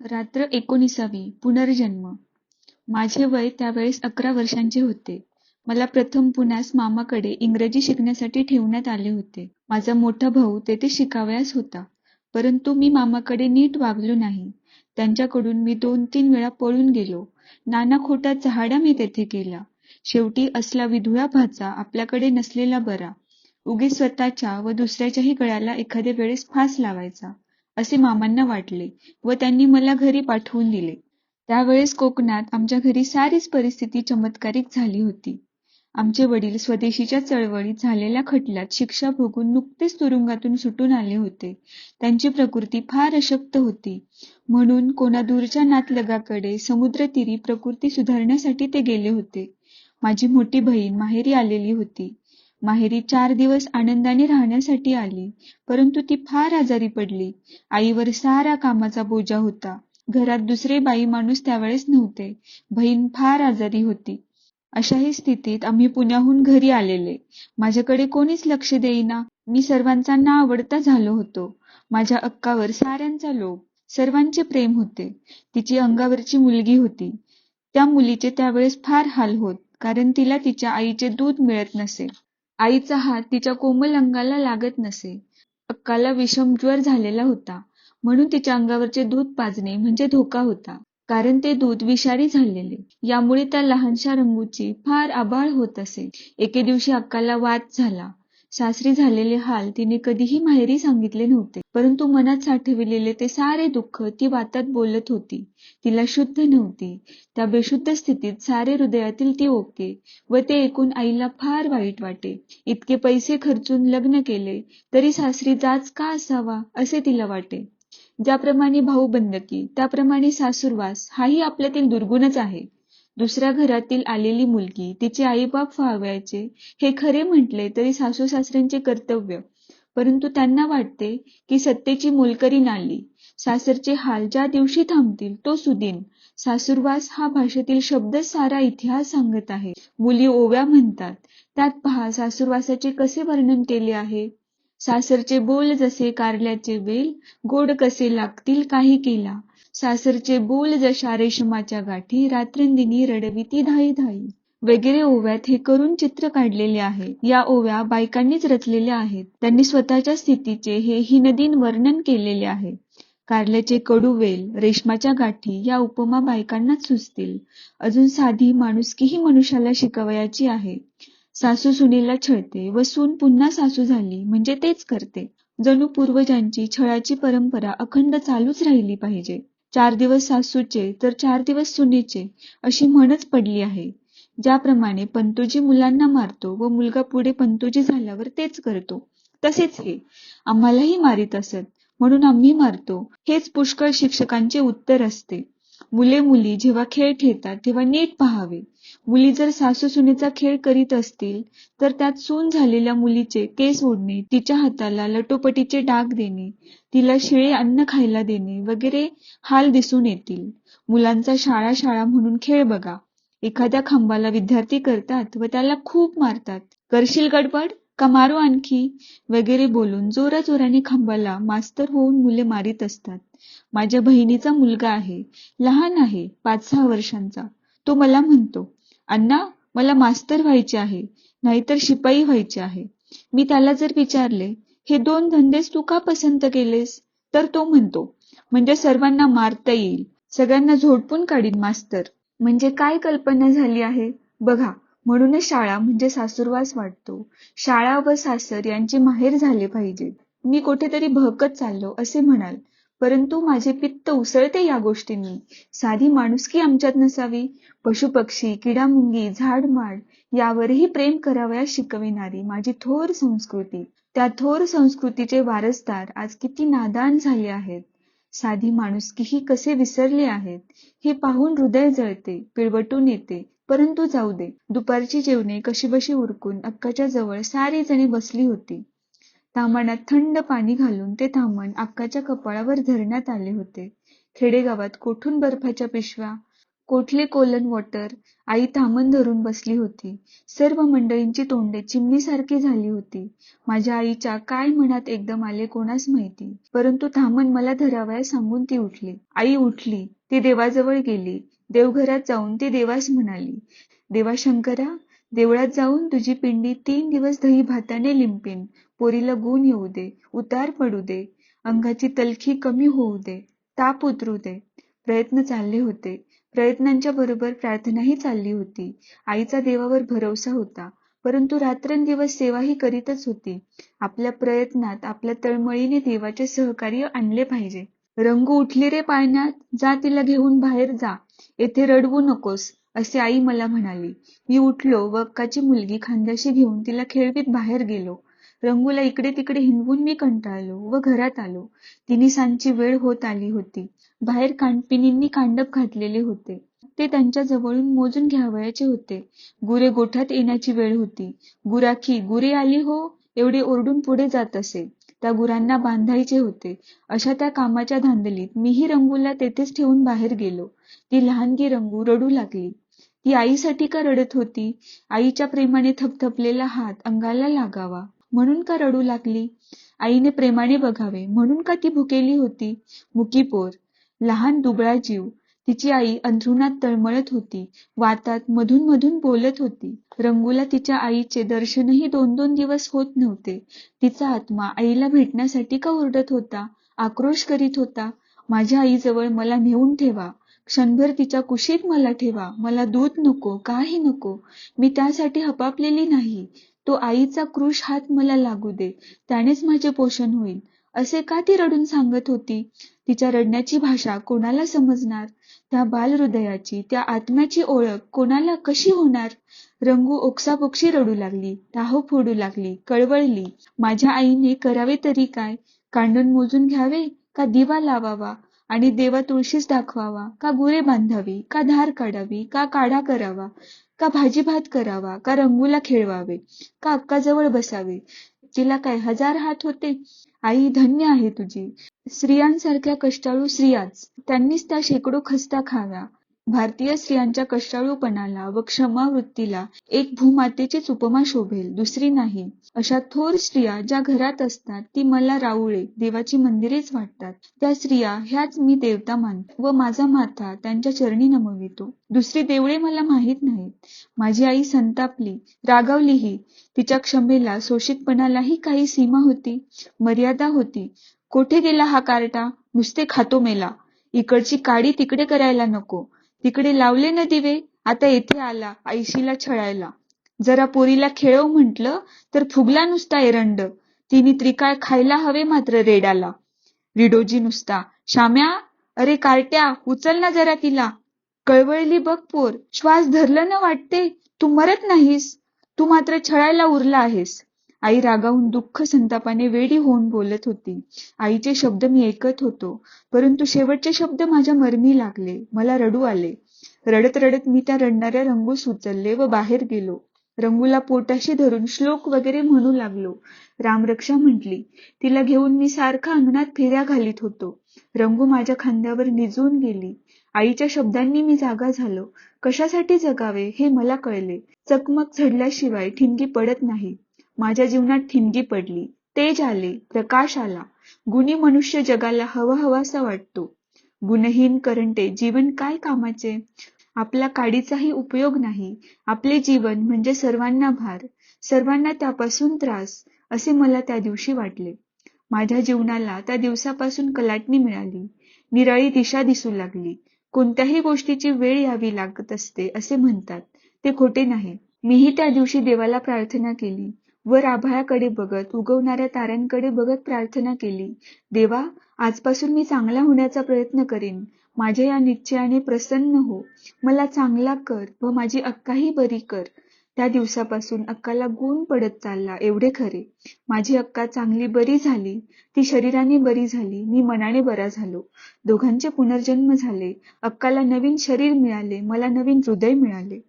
रात्र एकोणिसावी पुनर्जन्म माझे वय त्यावेळेस अकरा वर्षांचे होते. मला प्रथम पुण्यास मामाकडे इंग्रजी शिकण्यासाठी ठेवण्यात आले होते. माझा मोठा भाऊ तेथे शिकावयास होता. परंतु मी मामाकडे नीट वागलो नाही. त्यांच्याकडून मी दोन तीन वेळा पळून गेलो. नाना खोटा चहाडा मी तेथे केला शेवटी असला विधुळा भाचा आपल्याकडे नसलेला बरा. उगीच स्वतःच्या व दुसऱ्याच्याही गळ्याला एखाद्या वेळेस फास लावायचा, असे मामांना वाटले व त्यांनी मला घरी पाठवून दिले. त्यावेळेस कोकणात आमच्या घरी सारीच परिस्थिती चमत्कारिक झाली होती. आमचे वडील स्वदेशीच्या चळवळीत झालेल्या खटल्यात शिक्षा भोगून नुकतेच तुरुंगातून सुटून आले होते. त्यांची प्रकृती फार अशक्त होती. म्हणून कोणा दूरच्या नातलगाकडे समुद्रतीरी प्रकृती सुधारण्यासाठी ते गेले होते. माझी मोठी बहीण माहेरी आलेली होती. माहेरी चार दिवस आनंदाने राहण्यासाठी आली. परंतु ती फार आजारी पडली. आईवर सारा कामाचा बोजा होता. घरात दुसरे बाई माणूस त्यावेळेस नव्हते. बहीण फार आजारी होती. अशाही स्थितीत आम्ही पुण्याहून घरी आलेले. माझ्याकडे कोणीच लक्ष देईना. मी सर्वांचा नावडता झालो होतो. माझ्या अक्कावर साऱ्यांचा लोभ. सर्वांचे प्रेम होते. तिची अंगावरची मुलगी होती. त्या मुलीचे त्यावेळेस फार हाल होत. कारण तिला तिच्या आईचे दूध मिळत नसे. आईचा हात तिच्या कोमल अंगाला लागत नसे. अक्काला विषम ज्वर झालेला होता. म्हणून तिच्या अंगावरचे दूध पाजणे म्हणजे धोका होता. कारण ते दूध विषारी झालेले. यामुळे त्या लहानशा रंगूची फार आबाळ होत असे. एके दिवशी अक्काला वात झाला. सासरी झालेले हाल तिने कधीही माहेरी सांगितले नव्हते. परंतु मनात साठविलेले ते सारे दुःख ती वातात बोलत होती. तिला शुद्ध नव्हती. त्या बेशुद्ध स्थितीत सारे हृदयातील ती ओके व ते ऐकून आईला फार वाईट वाटे. इतके पैसे खर्चून लग्न केले तरी सासरी जाच का असावा असे तिला वाटे. ज्याप्रमाणे भाऊ बंदकी त्याप्रमाणे सासूरवास हाही आपल्यातील दुर्गुणच आहे. दुसऱ्या घरातील आलेली मुलगी तिचे आईबाप व्हावयाचे हे खरे म्हटले तरी सासू सासऱ्यांचे कर्तव्य. परंतु त्यांना वाटते की सत्तेची मोलकरी नाली. सासरचे हाल ज्या दिवशी थांबतील तो सुदिन. सासूरवास हा भाषेतील शब्द सारा इतिहास सांगत आहे. मुली ओव्या म्हणतात. त्यात पहा सासूरवासाचे कसे वर्णन केले आहे. सासरचे बोल जसे कारल्याचे वेल, गोड कसे लागतील काही केला. सासरचे बोल जशा रेशमाच्या गाठी, रात्रंदिनी रडविती धाई धाई. वगैरे ओव्यात हे करून चित्र काढलेले आहे. या ओव्या बायकांनीच रचलेल्या आहेत. त्यांनी स्वतःच्या स्थितीचे हे हिनदिन वर्णन केलेले आहे. कारल्याचे कडू वेल, रेशमाच्या गाठी या उपमा बायकांनाच सुचतील. अजून साधी माणुसकीही मनुष्याला शिकवयाची आहे. सासू सुनेला छळते व सून पुन्हा सासू झाली म्हणजे तेच करते. जणू पूर्वजांची छळाची परंपरा अखंड चालूच राहिली पाहिजे. चार दिवस सासूचे तर चार दिवस सुनेचे अशी म्हणच पडली आहे. ज्याप्रमाणे पंतोजी मुलांना मारतो व मुलगा पुढे पंतोजी झाल्यावर तेच करतो, तसेच हे. आम्हालाही मारीत असत म्हणून आम्ही मारतो, हेच पुष्कळ शिक्षकांचे उत्तर असते. मुले मुली जेव्हा खेळ खेळतात तेव्हा नीट पहावे. मुली जर सासू सुनेचा खेळ करीत असतील तर त्यात सून झालेल्या मुलीचे केस ओढणे, तिच्या हाताला लटोपटीचे डाग देणे, तिला शिळे अन्न खायला देणे वगैरे हाल दिसून येतील. मुलांचा शाळा शाळा म्हणून खेळ बघा. एखाद्या खांबाला विद्यार्थी करतात व त्याला खूप मारतात. करशील गडबड का मारू आणखी वगैरे बोलून जोराजोराने खांबाला मास्तर होऊन मुले मारीत असतात. माझ्या बहिणीचा मुलगा आहे. लहान आहे पाच सहा वर्षांचा. तो मला म्हणतो, अण्णा मला मास्तर व्हायचे आहे, नाहीतर शिपाई व्हायचे आहे. मी त्याला जर विचारले, हे दोन धंदेच तू का पसंत केलेस? तर तो म्हणतो, म्हणजे सर्वांना मारता येईल. सगळ्यांना झोडपून काढीन मास्तर. म्हणजे काय कल्पना झाली आहे बघा. म्हणूनच शाळा म्हणजे सासूरवास वाटतो. शाळा व सासर यांचे माहेर झाले पाहिजे. मी कुठेतरी भहकत चाललो असे म्हणाल. परंतु माझे पित्त उसळते या गोष्टींनी. साधी माणुसकी आमच्यात नसावी. पशुपक्षी, किडामुंगी, झाडमाड यावरही प्रेम करावयास शिकविणारी माझी थोर संस्कृती. त्या थोर संस्कृतीचे वारसदार आज किती नादान झाले आहेत. साधी माणुसकीही कसे विसरले आहेत. हे पाहून हृदय जळते, पिळवटून येते. परंतु जाऊ दे. दुपारची जेवणे कशीबशी उरकून अक्काच्या जवळ सारी जणी बसली होती. ताम्हणात थंड पाणी घालून ते ताम्हण अक्काच्या कपाळावर धरण्यात आले होते. खेडेगावात कोठून बर्फाच्या पिशव्या, कोठले कोलन वॉटर आई थामण धरून बसली होती. सर्व मंडळींची तोंडे चिमणीसारखी झाली होती. माझ्या आईच्या काय मनात एकदम आले कोणास माहिती. परंतु थामण मला धरावयास सांगून ती उठली. आई उठली. ती देवाजवळ गेली. देवघरात जाऊन ती देवास म्हणाली. देवा शंकरा देवळात जाऊन तुझी पिंडी तीन दिवस दही भाताने लिंपिन. पोरीला गुण येऊ दे उतार पडू दे. अंगाची तलखी कमी होऊ दे ताप उतरू दे. प्रयत्न चालले होते. प्रयत्नांच्या बरोबर प्रार्थनाही चालली होती. आईचा देवावर भरवसा होता. परंतु रात्रंदिवस सेवाही करीतच होती. आपल्या प्रयत्नात आपल्या तळमळीने देवाचे सहकार्य आणले पाहिजे. रंगू उठली रे पाळण्यात. जा तिला घेऊन बाहेर जा. येथे रडवू नकोस. असे आई मला म्हणाली. मी उठलो व अक्काची मुलगी खांद्याशी घेऊन तिला खेळवीत बाहेर गेलो. रंगूला इकडे तिकडे हिंडवून मी कंटाळलो व घरात आलो. तिन्ही सांजची वेळ होत आली होती. बाहेर कांडपिनींनी कांडप घातलेले होते. ते त्यांच्या जवळून मोजून घ्यावयाचे होते. गुरे गोठ्यात येण्याची वेळ होती. गुराखी गुरे आली हो एवढे ओरडून पुढे जात असे. त्या गुरांना बांधायचे होते. अशा त्या कामाच्या धांदलीत मीही रंगूला तेथेच ठेवून बाहेर गेलो. ती लहानगी रंगू रडू लागली. ती आईसाठी का रडत होती? आईच्या प्रेमाने थपथपलेला हात अंगाला लागावा. म्हणून का रडू लागली? आईने प्रेमाने बघावे. म्हणून का ती भुकेली होती? मुकी पोर. लहान दुबळा जीव. तिची आई अंथरुणात तळमळत होती. वातात मधून मधून बोलत होती. रंगूला तिच्या आईचे दर्शनही दोन दोन दिवस होत नव्हते. तिचा आत्मा आईला भेटण्यासाठी का ओरडत होता? आक्रोश करीत होता. माझ्या आईजवळ मला नेऊन ठेवा. क्षणभर तिच्या कुशीत मला ठेवा. मला दूध नको काही नको. मी त्यासाठी हपापलेली नाही. तो आईचा क्रूश हात मला लागू दे. त्यानेच माझे पोषण होईल. असे का ती रडून सांगत होती? तिच्या रडण्याची भाषा कोणाला समजणार? त्या बालहृदयाची त्या आत्म्याची ओळख कोणाला कशी होणार? रंगू ओक्साबोक्शी रडू लागली टाहो फोडू लागली कळवळली. माझ्या आईने करावे तरी काय? कांडण मोजून घ्यावे? का दिवा लावावा? आणि देवा तुळशीस दाखवावा? का गुरे बांधावी? का धार काढावी? का काढा करावा? का भाजी भात करावा? का रंगूला खेळवावे? का अक्काजवळ बसावे? तिला काय हजार हात होते? आई धन्य आहे तुझी. स्त्रियांसारख्या कष्टाळू स्त्रियाच. त्यांनीच त्या शेकडो खस्ता खाव्या. भारतीय स्त्रियांच्या कष्टाळूपणाला व क्षमा वृत्तीला एक भूमातेचीच उपमा शोभेल दुसरी नाही. अशा थोर स्त्रिया ज्या घरात असतात ती मला राऊळे देवाची मंदिरेच वाटतात. त्या स्त्रिया ह्याच मी देवता मानतो व माझा माथा त्यांच्या चरणी नमवितो. दुसरी देवळे मला माहीत नाहीत. माझी आई संतापली रागावलीही. तिच्या क्षमेला शोषितपणालाही काही सीमा होती मर्यादा होती. कोठे गेला हा कार्टा? नुसते खातो मेला. इकडची काडी तिकडे करायला नको. तिकडे लावले ना दिवे आता येथे आला आईशीला छळायला. जरा पोरीला खेळव म्हटलं तर फुगला नुसता एरंड. तिने त्रिकाळ खायला हवे मात्र रेडाला. रिडोजी नुसता शाम्या अरे कार्ट्या उचल ना जरा तिला. कळवळली बघ पोर श्वास धरलं ना वाटते तू मरत नाहीस. तू मात्र छळायला उरला आहेस. आई रागावून दुःख संतापाने वेडी होऊन बोलत होती. आईचे शब्द मी ऐकत होतो परंतु शेवटचे शब्द माझ्या मर्मी लागले. मला रडू आले. रडत रडत मी त्या रडणाऱ्या रंगूस उचलले व बाहेर गेलो. रंगूला पोटाशी धरून श्लोक वगैरे म्हणू लागलो. रामरक्षा म्हटली तिला घेऊन मी सारखा अंगणात फेऱ्या घालीत होतो. रंगू माझ्या खांद्यावर निजून गेली. आईच्या शब्दांनी मी जागा झालो. कशासाठी जगावे हे मला कळले. चकमक झडल्याशिवाय ठिणगी पडत नाही. माझ्या जीवनात ठिणगी पडली. तेज आले प्रकाश आला. गुणी मनुष्य जगाला हवा हवासा वाटतो. गुणहीन करंटे जीवन काय कामाचे? आपला काडीचाही उपयोग नाही. आपले जीवन म्हणजे सर्वांना भार सर्वांना त्यापासून त्रास असे मला त्या दिवशी वाटले. माझ्या जीवनाला त्या दिवसापासून कलाटणी मिळाली. निराळी दिशा दिसू लागली. कोणत्याही गोष्टीची वेळ यावी लागत असते असे म्हणतात. ते खोटे नाही. मीही त्या दिवशी देवाला प्रार्थना केली. वर आभाळाकडे बघत उगवणाऱ्या ताऱ्यांकडे बघत प्रार्थना केली. देवा आजपासून मी चांगला होण्याचा प्रयत्न करेन. माझ्या या निश्चयाने प्रसन्न हो. मला चांगला कर व माझी अक्काही बरी कर. त्या दिवसापासून अक्काला गुण पडत चालला. एवढे खरे. माझी अक्का चांगली बरी झाली. ती शरीराने बरी झाली. मी मनाने बरा झालो. दोघांचे पुनर्जन्म झाले. अक्काला नवीन शरीर मिळाले. मला नवीन हृदय मिळाले.